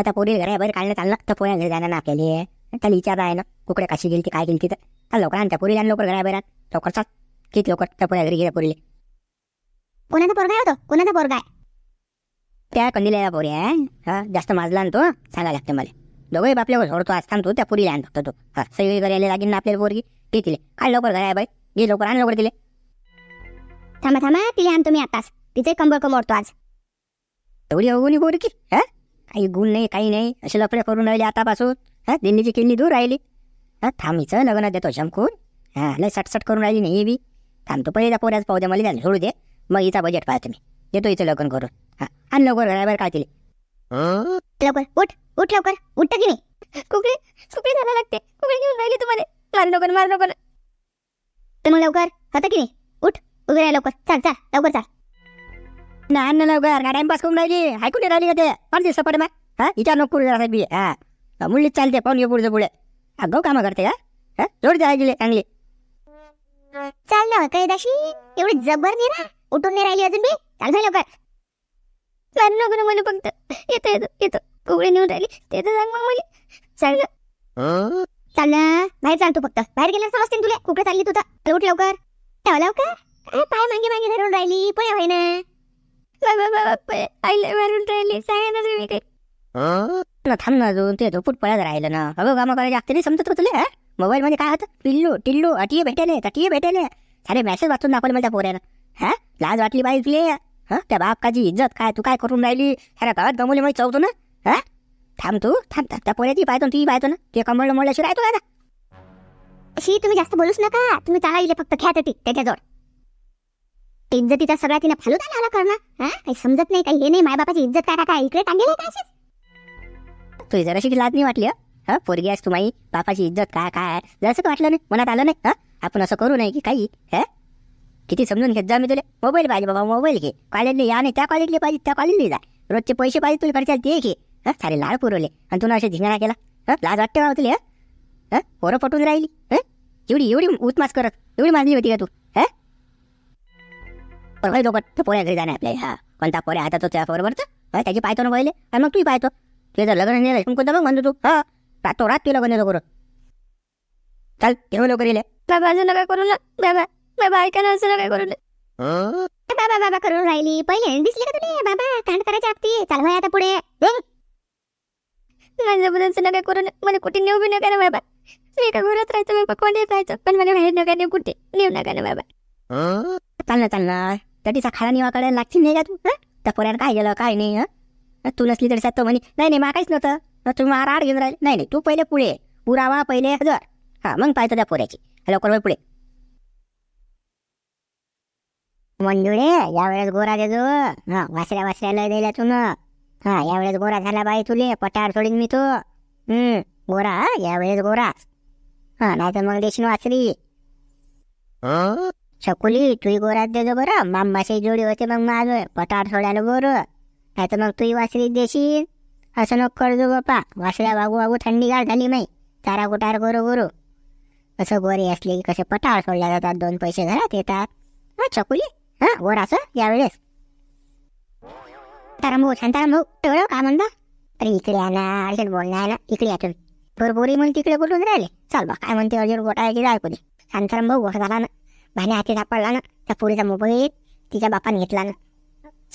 आता पोरी घराबाहेर काढणं चाललं तर पोऱ्या घरी जाणार ना आपल्याला त्याला विचारता आहे ना कुकडे कशी गेली ती काय गेली तर चाल लवकर आण त्या पोरीला आण लवकर घराबाहेर आण. लवकर चाल. किती लवकर त्या पोऱ्या घरी गेल्या पोरीले. कोणाचा पोरगा होतो कोणाचा पोरगा आहे? त्या कंदिलेला पोरी आहे हा जास्त माजला ना तो सांगायला लागते मला. दोघंही बापल्यावर सोडतो आज थांबतो त्या पुरीला आण फक्त तो. हा सगळी करायला लागेल ना आपल्याला पोरगी? घे तिले? काय लवकर घरा बाई घे लवकर आण लवकर तिले. थांबा थांबा तिला आणतो मी आताच तिचे कंबर कमोडतो आज. एवढी अवघुनी पोरगी हा? काही गुण नाही काही नाही. असे लफडे करून राहिले आतापासून. हा दिल्लीची किल्ली दूर राहिली. हा थांबीचं लग्न देतो शंकून. हा लय सटसट करून राहिली नाही ही बी. थांबतो पहिले त्या पोऱ्याच पाहू दे मला त्याला सोडू दे. मग हिचा बजेट पाहतो मी. देतो हिचं लग्न करून. हा आण लवकर घराबाहेर काय तिले. लवकर उठ उठ लवकर. उठ की नाही? कुकडी कुकडी झाला लागते. कुकडी घेऊन राहिली तुम्हाला. मार नको मार नको तर मग लवकर होतं की नाही? उठ उभे राहा लवकर. चाल चाल लवकर चाल. नाही ना लवकर का टाइमपास करून राहिली ऐकून नाही राहिली का ते पण ते सपाट मा हा विचार नको करू बी हा मुलीच चालते पाहून ये पुढचं पुढे अगो कामं करते का हा जोड द्या चांगली चाल ना कैदाशी एवढी जबर नाही ना उठून नाही राहिली अजून बी चाल भाई लवकर मार नको ना मला फक्त येतो येतो येतो कुकडी नेऊन राहिली ते तर सांग मग मला चाल ना चाल ना बाहेर चाल तू फक्त बाहेर गेल्यावर समजते ना तुला कुठे चालली तू तर चल, उठ लवकर ठेवा लवकर काय पाय मागे मागे धरून राहिली पळ्या होय ना आईला मारून राहिली सांगा ना तुम्ही काही ना थांब ना अजून ते झोपूट पळत राहिलं ना. अगं कामं करायचे लागते नाही समजत तुला हा? मोबाईल मध्ये काय होतं? पिल्लू टिल्लू अटिये भेटेले तटिये भेटेले. सारे मेसेज वाचून दाखवले मला त्या पोऱ्यानं. हा? लाज वाटली पाहिजे तुले. हा? त्या बापकाची इज्जत काय तू काय करून राहिली? साऱ्या गावात गमवली माहिती चौतो ना हा? थांब तू थांब थांब. त्या पोऱ्याची पाहतो ती पाहतो ना. ते कमळलं मळल्याशी राहतो का ना अशी तुम्ही जास्त बोलूच नका. तुम्ही इले फक्त ख्यात ती त्याच्याजवळ. इज्जतीचा सगळा तिने फालूदा आला करणं. हा? काही समजत नाही काही हे नाही मायबापाची इज्जत काय काय? इकडे टांगेल काय अशीच? तुझी जराशी लाज नाही वाटली हा? पोरगी आहेस तू माई. बापाची इज्जत काय? काय जरासं वाटलं नाही मनात आलं नाही हा? आपण असं करू नये की काही हा? किती समजून घेत जा मी तुला. मोबाईल पाहिजे बाबा मोबाईल घे. कॉलेजने या नाही त्या कॉलेजले पाहिजे त्या कॉलेजले जा. रोजचे पैसे पाहिजे तुला खर्चाला ते घे. हा? सारे लाड पुरवले. आणि तुला असे झिंगाणा केला. हा? लाज वाटते का तुला हा? पोरं पटून राहिली हा? एवढी एवढी उतमास करत एवढी माजली होती का तू? हा पण लोक पोऱ्या घरी जाणे आपल्या हा कोणता पोऱ्या हातात त्या बरोबर तर? हा, त्याची पाहतो ना पहिले आणि मग तूही पाहतो ते. जर लग्न नाही राहिलं कोणतं बघ म्हणतो तू. हा रातो रात तुला लग्न करू चल ठेव लवकर येले. बाबा असं नका करू ना. बाबा बाबा ऐका ना असं नका करू ना. बाबा बाबा करून राहिली. पहिले दिसली का तुला? बाबा कांड करायची आपती चाल भाई आता पुढे. माझ्या बद्दल नका करू ना. मला कुठे नेऊ बी नका ना बाबा. मी एका घरात राहायचं मी पकवान राहायचं. पण मला बाहेर नका नेऊ कुठे? नेऊ नका ना बाबा. चाल ना तर तिचा तटीचा खाला निवा काढायला लागतील नाही का तू हा? त्या पोऱ्यानं काय गेलं काय नाही हा? तू नसली तरी तो म्हणे नाही नाही मा काहीच नव्हतं मग तुम्ही आड घेऊन राहिले नाही नाही तू पहिले पुढे पुरावा पहिले हजर। हा मग पाहतो त्या पोऱ्याची लवकर पुढे मंजुळे यावेळेस गोरा देजो हा वासऱ्या वासऱ्याला दिल्या तू ना हा यावेळेस गोरा झाला बाई तुले पटार सोडीन मी तो। हम्म गोरा हा, यावेळेस गोरा हा नाही तर मग देशील वासरी छकुली तुही गोरात देजो बरं मामाशी जोडी होते मग माझं पटार सोडायला बरं। नाही तर मग तुही वासरी देशील असं नको करजो बापा वासऱ्या वागू वागू थंडी गार झाली माही तारा कुटार गोरो गोरो असं गोरे असले की कसे पटार सोडल्या जातात दोन पैसे घरात येतात। हा छकुली हा असं यावेळेस। तारा भाऊ शांताराम भाऊ तेवढं का म्हणता अरे इकडे आणा अर्जंट बोलणं आहे ना इकडे या भरभोरी म्हणून तिकडे कुठून राहिले? चाल बा काय म्हणते अर्जंट गोटा जाय की शांताराम भाऊ गोठा झाला ना? भाने हाती सापडला ना त्या पोरीचा मोबाईल तिच्या बापाने घेतला ना.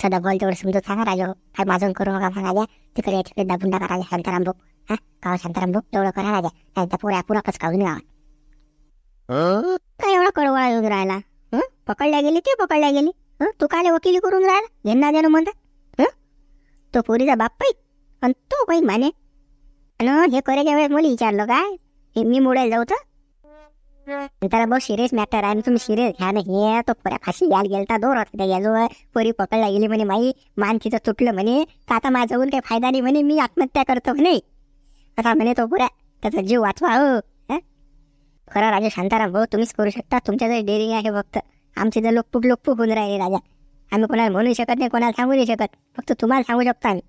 सदा बोल तेवढं समजून सांगा राजा. काय माझं करू नका राजा तिकडे तिकडे दाबून टाका राजा शांताराम भाऊ. हा? का शांताराम भाऊ तेवढं करा राजा. नाही त्या पोऱ्या पुरा कस काढून गावात काय एवढा कळवळा येऊन राहिला? पकडल्या गेली ते पकडल्या गेली? तू काय वकिली करून राहिला? घेणं देणं म्हणतात हं? तो पोरीचा बाप पाहिजे आणि तो काही माने. आणि हे करायच्या वेळेस मला विचारलं काय? हे मी मोडायला जाऊ तर? त्याला बहुत सिरियस मॅटर आहे आणि तुम्ही सिरियस घ्या ना. हे तो पोऱ्या फाशी घ्यायला गेलता दोर होता गेलो. पोरी पकडला गेली म्हणे माई मान तिचं तुटलं म्हणे. तर आता माझं काही फायदा नाही म्हणे मी आत्महत्या करतो म्हणे. आता म्हणे तो पुऱ्या. त्याचा जीव वाचवा हो. खरं राजा शांताराम भाऊ तुम्हीच करू शकता. तुमच्या जर डेअरिंग आहे फक्त. आमचे जर लोकपूक लोकपूक होऊन राहिले राजा. आम्ही कोणाला म्हणू शकत नाही कोणाला सांगू नाही शकत. फक्त तुम्हाला सांगू शकतो आम्ही.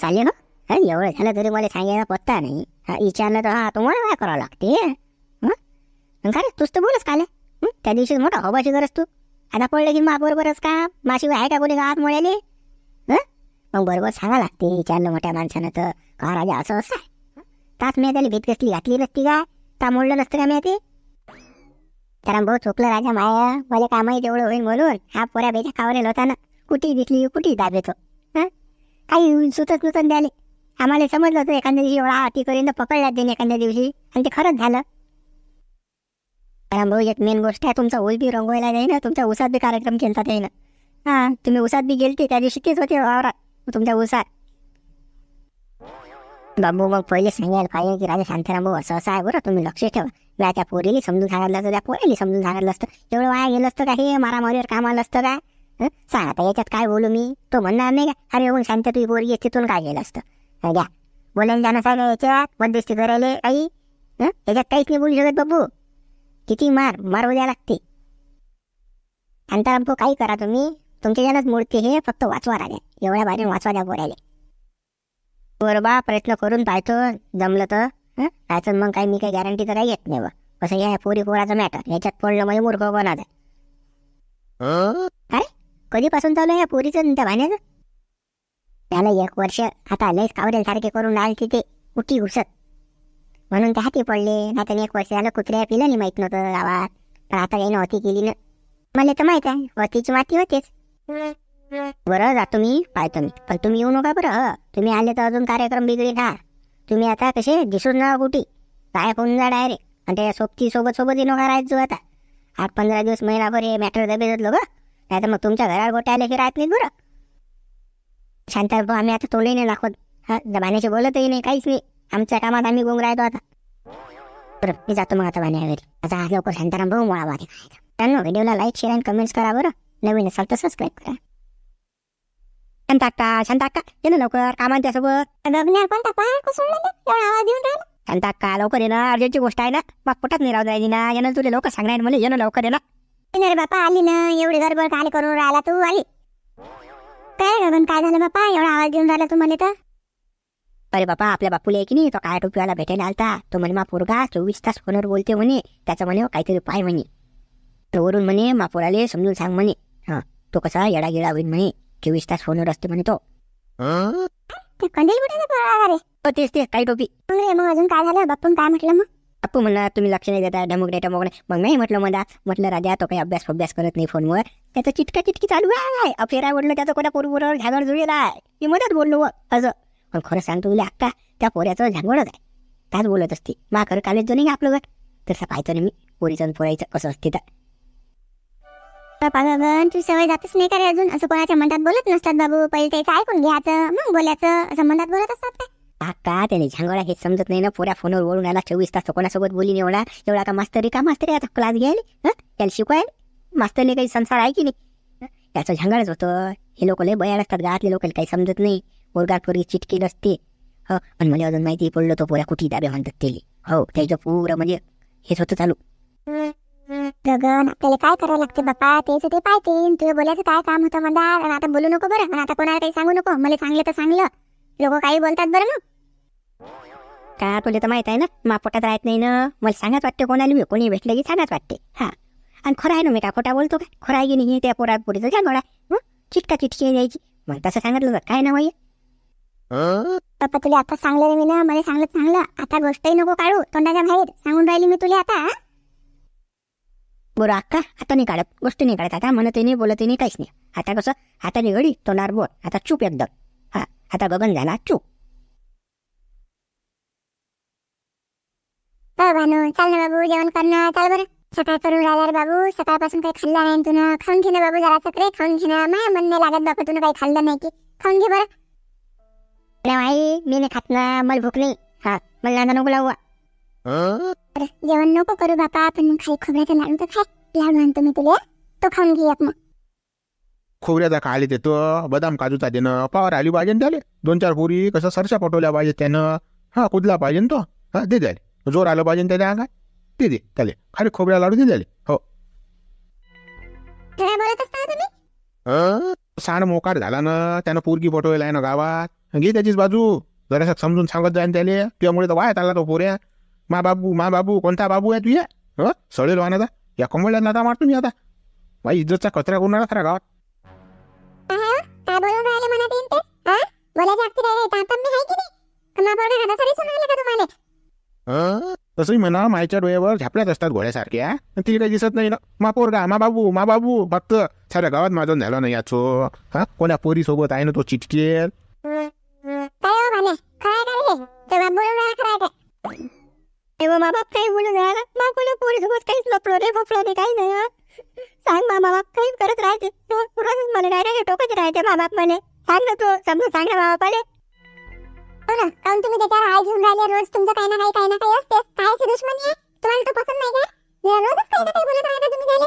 चालेल ना? एवढं झालं तरी मला सांगायला पत्ता नाही. हा विचारलं तर हा तुम्हाला काय करावं लागते? हं? रे, तूच तर बोलच काले त्या दिवशी मोठा हवाची गरज तू. आता पडलं की मा बरोबरच का? माशिवाय आहे का कोणी गावात मुळ्याले हं? मग बरोबर सांगा लागते विचारलं मोठ्या माणसानं तर का राजा असं असं आहे? तास मी त्याला भेट कसली घातली नसती का? ता मोडलं नसतं का मी ते त्याला भाऊ चोकलं राजा माया मला कामही तेवढं होईल म्हणून हा पोऱ्या बेच्या खावरेल होता ना कुठे दिसली कुठेही दाब येतो हं? काही सुतत नुतन द्याले. आम्हाला समजलं होतं एखाद्या दिवशी एवढा हाती करीन पकडला देईन एखाद्या दिवशी आणि ते खरंच झालं. भाऊ एक मेन गोष्ट आहे तुमचा ऊस बी रंगवायला नाही ना तुमच्या उसात बी कार्यक्रम केलता ते ना हां तुम्ही उसात बी गेलते त्या दिवशी तेच होते वावरात तुमच्या उसात बाबू मग पहिले सांगायला पाहिजे की राजा शांताराम भाऊ असं असं आहे बरं तुम्ही लक्ष ठेवा. मी त्या पोरीला समजून सांगितलं असतं त्या पोरीला समजून सांगितलं असतं. एवढं वाया गेलं असतं का हे? मारामारीवर काम आलं असतं का? सांग आता याच्यात काय बोलू मी? तो म्हणणार नाही का? अरे मग शांत तुझी पोरी आहे, तिथून काय गेलं असतं? घ्या. बोलायला जाणं सांगा याच्यात मध्यस्थी करायला काही याच्यात काहीच नाही बोलू शकत बाबू. किती मार मारू द्या लागते. अंतरामको काही करा तुम्ही. तुमच्या ज्यानंच मूर्ती हे फक्त वाचवा राहिल्या एवढ्या बाजून वाचवा द्या बोलायला बरं बा प्रयत्न करून पाहतो. जमलं तर हं? पाहतो मग काही मी काही गॅरंटी तर काही येत नाही बा कसं या पोरी पोराचं मॅटर याच्यात पडलं म्हणजे मूर्ख काय? कधीपासून चालू आहे या पोरीचं त्या भाण्याचं? त्याला एक वर्ष आता लयच कावरेल सारखे करून राहिले तिथे. उठी घुसत. म्हणून ते हाती पडले. नाही तर एक वर्ष झालं कुत्र्या पिलं नाही माहीत नव्हतं गावात. पण आता यायनं होती केली ना. मला तर माहीत आहे होतीची माती होतेच. बरं जातो मी पाहतो मी. पण तुम्ही येऊ नका बरं तुम्ही आले तर अजून कार्यक्रम बिगडी हा. तुम्ही आता कसे दिसून जा कुठे काय होऊन जा डायरेक्ट आणि त्या सोबती सोबत सोबत येऊ नका राहायचो आता? आठ पंधरा दिवस महिनाभर हे मॅटर दबे लोक ग. नाही तर मग तुमच्या घरावर गोट्या आले की राहत नाहीत बरं. शांता आम्ही आता तोंडही नाही दाखवत. हा जमान्याशी बोलतही नाही काहीच नाही. आमच्या कामात आम्ही गुंग राहतो आता. बरं मी जातो मग आता घरी आता आज लवकर शांताराम भाऊ मुळा वाटे त्यांना व्हिडिओला लाईक शेअर आणि कमेंट्स करा बरं. नवीन असाल तर सबस्क्राईब करा. शांता अक्का शांता अक्का ये ना लवकर कामान त्यासोबत बघणार पण टाका कुसून एवढा आवाज येऊन राहिला. शांता अक्का लवकर ये ना. अर्जंटची गोष्ट आहे ना. मग पोटात नाही राहू द्यायची ना. यानं तुला लवकर सांगणार मला. ये ना लवकर ये ना. रे बापा आली ना. एवढी गडबड काय करून राहिला तू आली. काय गगन? काय झालं बापा? एवढा आवाज देऊन राहिला तू मला तर. अरे बापा आपल्या बापूला आहे की नाही? तो काय टोपीवाला भेटायला आलता? तो म्हणे मा पोरगा चोवीस तास फोनवर बोलते म्हणे. त्याचं म्हणे काहीतरी पाय म्हणे. तर वरून म्हणे मा पोराले समजून सांग म्हणे. हा. तो कसा येडा गिडा होईल म्हणे. चोवीस तास फोनवर असते म्हणे तो. ते हो तेच ते काही टोपी? मग अजून काय झालं? बापून काय म्हटलं मग? बापू म्हणला तुम्ही लक्ष नाही देता. डमुक डेटा मग मग नाही म्हटलं मला म्हटलं राजा तो काही अभ्यास अभ्यास करत नाही फोनवर. त्याचं चिटका चिटकी चालू आहे. अफेरा बोललं त्याचं कोणा पोरबरोबर झागड जुळेल आहे मी मध्येच बोललो असं. पण खरं सांगतो तुला अक्का त्या पोऱ्याचं झांगडच आहे. त्याच बोलत असते मा खरं कालेज जो नाही आपलं घर. तसं पाहतो ना मी पोरीचं पोरायचं कसं असते तर. गगन तू सवय जातच नाही का रे अजून? असं कोणाच्या मनात बोलत नसतात बाबू? पहिले त्याचं ऐकून घ्यायचं मग बोलायचं. असं मनात बोलत असतात काय? अक्का त्याने झांगडा हे समजत नाही ना पोऱ्या फोनवर बोलून आला चोवीस तास कोणासोबत बोलीन एवढा एवढा का मास्तरी का मास्तरी आता क्लास घ्यायला? हं? त्याला शिकवायला? मास्तरने काही संसार आहे की नाही? त्याचं झांगडच होतं. हे लोक लय बयाड असतात गावातले लोक काही समजत नाही. पोरगी चिटकी नसते. हो पण मला अजून माहिती पडलं तो पोऱ्या कुठे दाबे म्हणतात त्याला हो त्याचं पुरं म्हणजे हेच होतं चालू. गगन आपल्याला काय करावं लागते बापा तेच ते पाहते तुझं बोलायचं काय काम होतं म्हणा आणि आता बोलू नको बरं. आणि आता कोणाला काही सांगू नको? मला सांगलं तर सांगलं. लोक काही बोलतात बरं मग. का तुला तर माहीत आहे ना मा पोटात राहत नाही ना. मला सांगत वाटते कोणाला मी कोणी भेटलं की सांगत वाटते. हा. आणि खरं आहे ना मी का खोटा बोलतो का? खरं आहे की नाही त्या पोरा पोरीचं झांगडा हं? चिटका चिटकी द्यायची मग तसं सांगितलं काय नाव आहे पप्पा तुला आता सांगलं रे मी ना मला सांगलं चांगलं. आता गोष्टही नको काढू तोंडाच्या बाहेर. सांगून राहिली मी तुला आता बरं अक्का आता नाही काढत. गोष्ट नाही काढत. आता म्हणत नाही बोलत नाही काहीच नाही. आता कसं? हाताने घडी तोंडावर बोल. आता चूप एकदम. हा आता गगन झाला चूप. भानू चाल ना बाबू जेवण कर ना चाल बरं. सकाळ करून राहिला रे बाबू सकाळपासून काही खाल्ला नाही तुला खाऊन घे ना बाबू जरा सकरे खाऊन घे ना. माया मन नाही लागत बाबा तुला काही खाल्लं नाही की. खाऊन घे बरं. आई मी नाही खात ना मला भूक नाही. हा मला नांदा नको लावू. बरं जेवण नको करू बापा पण मग खाली खोबऱ्याचं लाडू तर खाय. लाडू आणतो मी तुला. तो खाऊन घे मग. खोबऱ्याचा खाली देतो. बदाम काजूचा देणं. पावर आली पाहिजे ना त्याले. दोन चार पोरी कसं सरशा पटवल्या पाहिजे त्यानं. हा कुदला पाहिजे ना तो. हा दे द्याले जोर आलं पाहिजे त्याला अंगात ते दे त्याले. खाली खोबऱ्या लाडू दे द्याले हो. काय बोलत असता तुम्ही? सांड मोकार झाला ना. त्यानं पोरगी पटवायला आहे ना गावात. घे त्याचीच बाजू. जरासा समजून सांगत जाईन त्याले. त्यामुळे तर वायात आला तो पोऱ्या. मा बाबू मा बाबू कोणता बाबू आहे तुझ्या? ह? सडेल वानाचा या कमळ्यात नाता मारतो मी आता. माझी इज्जतचा कचरा करून आला खरा गावात? तसंही म्हणा मायच्या डोळ्यावर झापल्याच असतात घोड्यासारख्या. ती काही दिसत नाही ना. मा पोरगा मा बाबू मा बाबू फक्त साऱ्या गावात माझं झालं नाही याचो हा? कोण्या पोरी सोबत आहे ना तो चिटकेल. तेव्हा मा बाप काही बोलून राहिला मा कोणी पोरी सोबत काहीच लपलो रे फपलो रे काही नाही हं. सांग मा बाप काही करत राहते रोजच मला डायरेक्ट टोकत राहते मा बाप म्हणे. सांग ना तू समजून सांग ना मा बापाले हो ना काऊन तुम्ही त्याच्यावर हाय घेऊन राहिले? रोज तुमचं काही ना काही काही ना काही असते कायची दुश्मनी आहे तुम्हाला तर पसंत नाही का? रोजच काही ना काही बोलत राहता तुम्ही त्याला.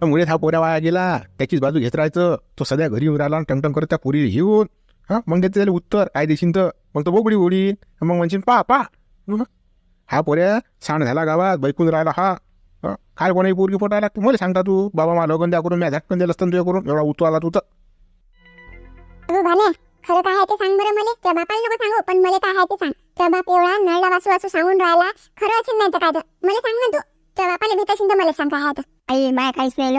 मुळे हा पोऱ्या वाया गेला. त्याचीच बाजू घेत राहायचं. तो सध्या घरी येऊन राहिला टंगटंग करत त्या पोरी घेऊन. हा मग त्याचं त्याला उत्तर काय देशील तर मग तो बोबडी उडीन मग म्हणशील पा पा. हं? पोऱ्या सांड झाला गावात बैकून राहिला हा? काय कोणाही पोरगी पोटायला तू मला सांगता तू बाबा मला लगन द्या करून मी झटकन दिलं असतं तुझ्या करून एवढा उतू आला तू तर. खरं काय आहे ते सांग बरं मला. त्या बापाला नको सांगू पण मला काय आहे ते सांग. त्या बाप एवढा नळला वाचू वाचू सांगून राहिला खरं असेल नाही तर काय तर. मला सांग ना तू. त्या बापाला भीत असेल तर मला सांग काय आहे तर आई माय काहीच नाही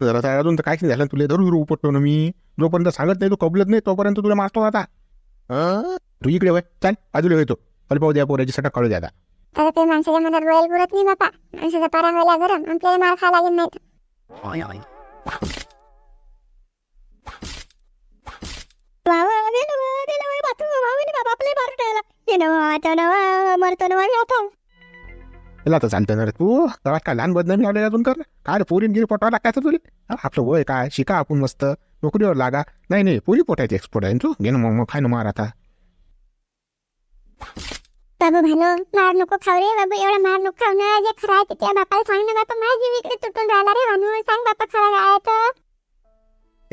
बाप जरा आता अजून तर काहीच नाही झालं तुला धरून उपटतो ना मी जोपर्यंत सांगत नाही तू कबलत नाही तोपर्यंत तुला मारतो आता हं? तू इकडे वय चाल बाजूला येतो अल्पाव द्या पोऱ्याची सटा कळू द्या आता तर ते माणसाच्या मनात रोयल पुरत नाही बापा माणसाचा पारा व्हायला गरम आपल्याला मार खायला लागेल नाही तर. बाबा दे ना बा, दे ना बा, बाथरूम बाबा ने बाबा आपले मारून राहिला मरतो ना आता त्याला आता चालतं ना रे तू गावात काय लहान बदनामी लावले अजून कर. काय रे पोरीन गिरी पोटावर लागायचं तुला? हा, आपलं वय काय? शिका आपण मस्त. नोकरीवर लागा. नाही नाही पोरी पोटायची एक्सपोर्ट आहे ना तू? घे ना मग मग खाय ना मार आता. बाबू भानो मार नको खाऊ रे. बाबू एवढा मार नको खाऊ ना. जे खरं आहे ते त्या बापाला सांग ना बापा माझी जीव इकडे तुटून राहिला रे भानू. सांग बापा खरं काय आहे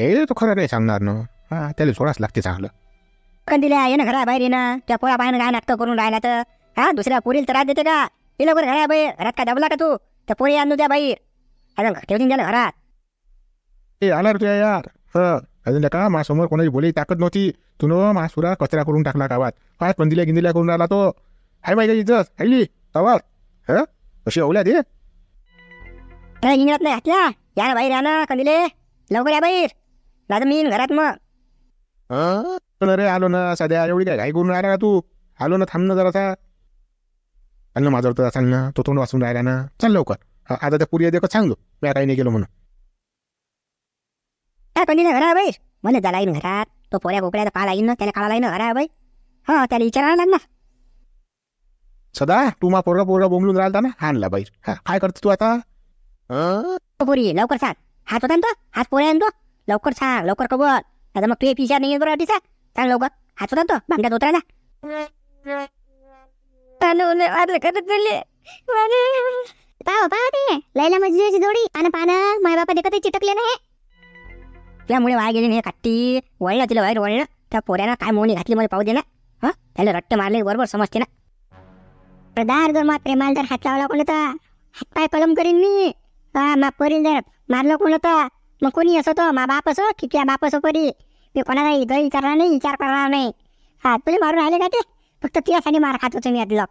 तर हे तो खरं नाही सांगणार ना. हा त्याला सोडाच लागते चांगलं. कंदिल्या ये ना घरा बाहेर ये ना त्या पोया बाहेर काय नाटक करून राहिला तर. हा दुसऱ्या पोरीला त्रास देते का? ये लवकर घरा बाहेर घरात काय दबला का तू त्या पोरी आणू द्या बाहेर अजून ठेवून द्या ना घरात ए आला रे यार ह अजून का माझ्यासमोर कोणाची बोली ताकद नव्हती तू न मासुरा कचरा करून टाकला गावात काय पंदिल्या गिंदिल्या करून राहिला तो हाय माहिती इज्जत हायली गावात ह कशी ओल्या ते काय इंगळत नाही हातल्या या ना बाहेर या ना कंदिले लवकर या बाहेर नाही मी येईन घरात मग हं? पण रे आलो ना सध्या एवढी काय घाई करून राहिला का तू आलो ना थांब ना जरासा चाल ना माझ्यावर तर चाल ना तो तोंड वाचून राहिला ना चल लवकर. आता त्या पुरी देखत सांगलो मी काही नाही गेलो म्हणून. काय कंदिले घरा बाहेर मला झाला येईन घरात. तो पोऱ्या बोकड्याचा काळा येईन ना त्याला काळा येईन घरा बाई. हा त्याला विचारायला लागणार सदा तू मा पोरगा पोरगा बोंबलून राहिला ना? आणला बाई. हा काय करतो तू आता? हं? पोरी लवकर सांग. हात होता ना तो? हात पोळ्या आणतो लवकर सांग लवकर कबल. आता मग तू पिशा नाही बरं तिचा. सांग लवकर. हात होता ना तो? भांड्यात उतरा ना वाटलं करत चालले पाहो पाहो ते. लैला मजुरीची जोडी पानं पानं माय बापा देखत चिटकले नाही. त्यामुळे वाया गेली नाही काट्टी. वळलं तिला बाहेर वळलं. त्या पोऱ्यानं काय मोनी घातली मला पाहू दे ना. हा? त्याला रट्टे मारले बरोबर समजते ना. प्रधार जर मा प्रेमाला जर हात लावला कोण होता हातपाय कलम करीन मी. हा मा पोरीन जर मारलं कोण होतं मग कोणी असो तो मा बाप असो की त्या बाप असो परी मी कोणाला विचारणार नाही विचार करणार नाही. हा तुला मारून राहिले का ते? फक्त तुझ्यासाठी मार खात होतो मी आदलं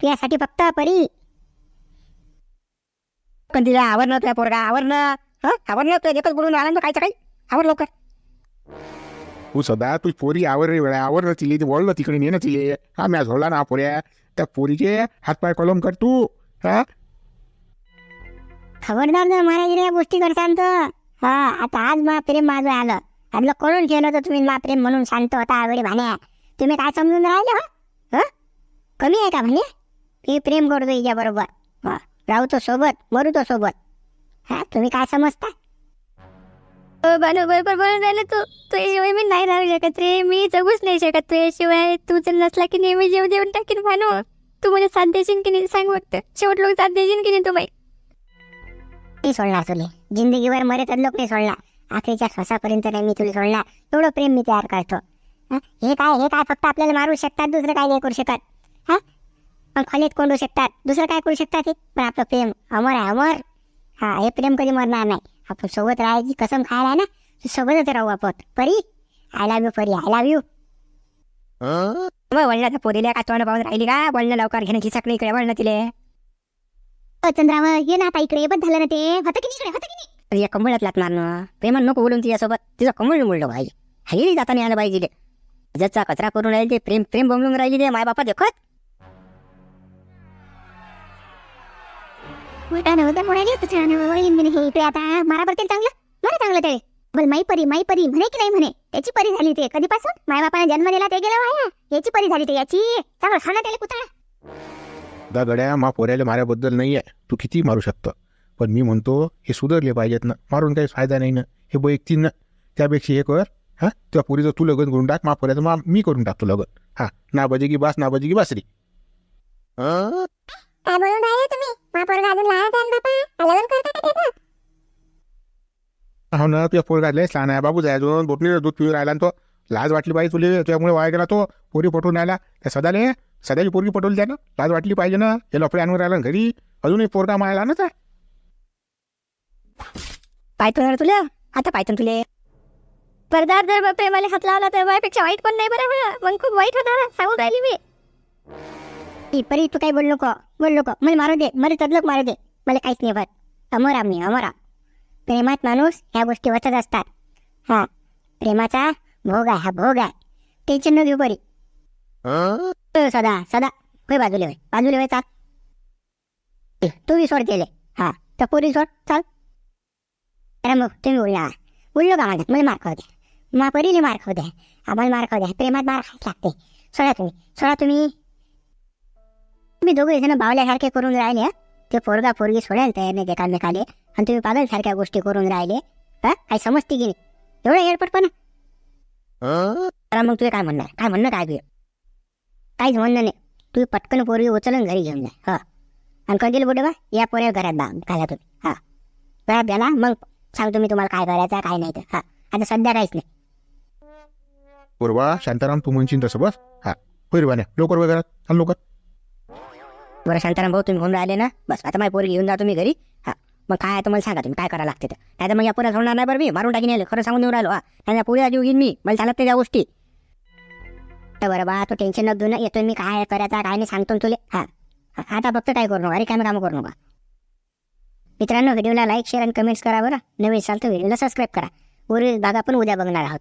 तुझ्यासाठी फक्त परी. पण तिला आवडणं तुला पोरगा आवडणं हा? आवडणं तुला एकच बोलून आला ना कायचं काही? आवर लवकर. तू सदा तू पोरी आवर रे वेळा आवर ना तिले ते वळलं तिकडे ने ना तिले. हा मॅच झोडला ना हा पोऱ्या. त्या पोरीचे हातपाय कलम कर तू हा? खबरदार जर महाराज या गोष्टी करसान तर. हा आता आज मा प्रेम माझं आलं. आपलं कळून ठेवलं तर तुम्ही मा प्रेम म्हणून शांत होता आवडे भाण्या. तुम्ही काय समजून राहिले हो हं? कमी आहे का म्हणे मी प्रेम करतो हिच्या बरोबर हा राहू तो सोबत मरू तो सोबत. हा तुम्ही काय समजता? बानू बरोबर बोलून राहिलं तू. तुझ्याशिवाय मी नाही राहू शकत रे. मी जगूच नाही शकत तुझ्याशिवाय तू जर नसला की नेहमी जेव देऊन टाकीन भानू. तू मला साथ देशील की नाही सांग फक्त. शेवट लोक साथ देशील की नाही तू बाई? मी सोडणार तुले. जिंदगीभर मरे तर लोक नाही सोडणार. आखरीच्या श्वासापर्यंत नाही मी तुला सोडणार. एवढं प्रेम मी तयार करतो. हं? काय हे काय फक्त आपल्याला मारू शकतात दुसरं काय नाही करू शकत. पण खोलीत कोंडू शकतात? दुसरं काय करू शकतात पण आपलं प्रेम अमर आहे अमर. हा हे प्रेम कधी मरणार नाही. आपण सोबत राहायची कसम खायला आहे ना? सोबतच राहू आपण. Pari I love you Pari I love you वळणाचं पोरीला का तोंड पाहून राहिली का? वळणं लवकर घेणं खिचक नाही इकडे वळणं तिले. चंद्रावर ये ना आता इकडे बस झालं ना ते. होतं की इकडे? होतं की तिच्या कमळात लात मारणं. प्रेमान नको बोलून तिच्यासोबत. तिचं कमळ बोललं पाहिजे हाही जाता नाही आलं पाहिजे. ज्याचा कचरा करून राहील ते प्रेम प्रेम बोंबलून राहिली ते. माय बापा देखत. उलटा नव्हतं म्हणाली तर छान वळीन म्हणे हे इकडे आता मारा बरं चांगलं. मारा चांगलं ते. बोल माई परी माई परी म्हणे की नाही म्हणे? त्याची परी झाली ते कधीपासून? माय बापाने जन्म दिला ते गेलं वाया. याची परी झाली ते याची. चांगलं सांगा त्याला कुत्रा. दा गड्या मा पोऱ्याला माऱ्याबद्दल नाही आहे तू किती मारू शकतो? पण मी म्हणतो हे सुधारले पाहिजेत ना. मारून काही फायदा नाही ना. हे बैकतील ना. त्यापेक्षा हे कर हा? त्या पोरीचं तू लगन करून टाक मा पोऱ्याचं मा मी करून टाकतो लगन. हा. ना बजे की बास ना बजे की बासरी हं? तुम्ही? मा पोरगा अजून लहान आहे ना बापा? लग्न करता का त्याचं? हो ना तुझ्या पोरगा लयच लहान आहे बाबू जाय अजून बोटणी दूध पिऊन राहिला तो. लाज वाटली पाहिजे तुले तुझ्यामुळे वाया गेला तो. पोरी पटवून राहिला त्या सदाले सदाची पोरगी पटवली त्यानं. लाज वाटली पाहिजे ना. हे लफडे आणून राहिला ना घरी. अजूनही पोरगा मायला ना पायतो ना तुला? आता पायतो तुले. पडद्यावर जर प्रेमाला हात लावला तर माझ्यापेक्षा वाईट पण नाही बरं मग खूप वाईट होणार सांगून राहिली मी. ती परी तू काही बोल नको बोल नको. मला मारू दे मला तदलक मारू दे. मला काहीच नाही भर अमरा मी अमरा प्रेमात माणूस ह्या गोष्टी वाचत असतात. हा प्रेमाचा भोग आहे हा भोग आहे. टेन्शन न घेऊ परी. सदा सदा. होय बाजूले होय. बाजूले होय चाल. तू बी सोड केले हा तर पोरी सोड चाल. अरे मग तुम्ही बोलला. बोललो का माझ्यात? मला मार खाऊ द्या मा परीने मार खाऊ द्या आम्हाला मार खाऊ द्या प्रेमात मार खायच लागते. सोडा तुम्ही सोडा तुम्ही. तुम्ही दोघे जण बावल्यासारखे करून राहिले? ते पोरगा पोरगी सोडायला तयार नाही एकामेकाले आणि तुम्ही पागलसारख्या गोष्टी करून राहिले हा? काही समजते की नाही? एवढं एअरपट पण? हं? मग तुझे काय म्हणणार काय म्हणणं काय तुझं? काहीच म्हणणं नाही. तू पटकन पोरगी उचलून घरी घेऊन जा हा? आणि कधी बोलतो बा या पोऱ्या घरात बा घाला तुम्ही हा? घरात द्याला मग सांगतो मी तुम्हाला काय करायचं काय नाही तर हा? आता सध्या काहीच नाही. पोरवा शांताराम तू म्हणशील तसं बस? हा. बाण्या लवकर वगैरे लवकर. बरं शांताराम भाऊ तुम्ही होऊन राहिले ना? बस आता माझी पोरगी घेऊन जा तुम्ही घरी. हा मग काय आहे तर मला सांगा तुम्ही काय करायला लागते तर? नाही तर मग या पोऱ्या सोडणार नाही बरं मी. मारून टाकीन यायला खरं सांगून देऊन राहिलो. हा नाही या पोरीला जीव घेईन मी. मला चालत नाही त्या गोष्टी. तर बरं बा तो टेन्शन न. घेऊन येतो मी काय करायचा काय नाही सांगतो ना तुले. हा आता फक्त काय करू नका? अरे काय कामं करू नका? मित्रांनो व्हिडिओला लाईक शेअर आणि कमेंट्स करा बरं. नवीन चालतं व्हिडिओला सबस्क्राईब करा. उर्वरित भाग आपण उद्या बघणार आहोत.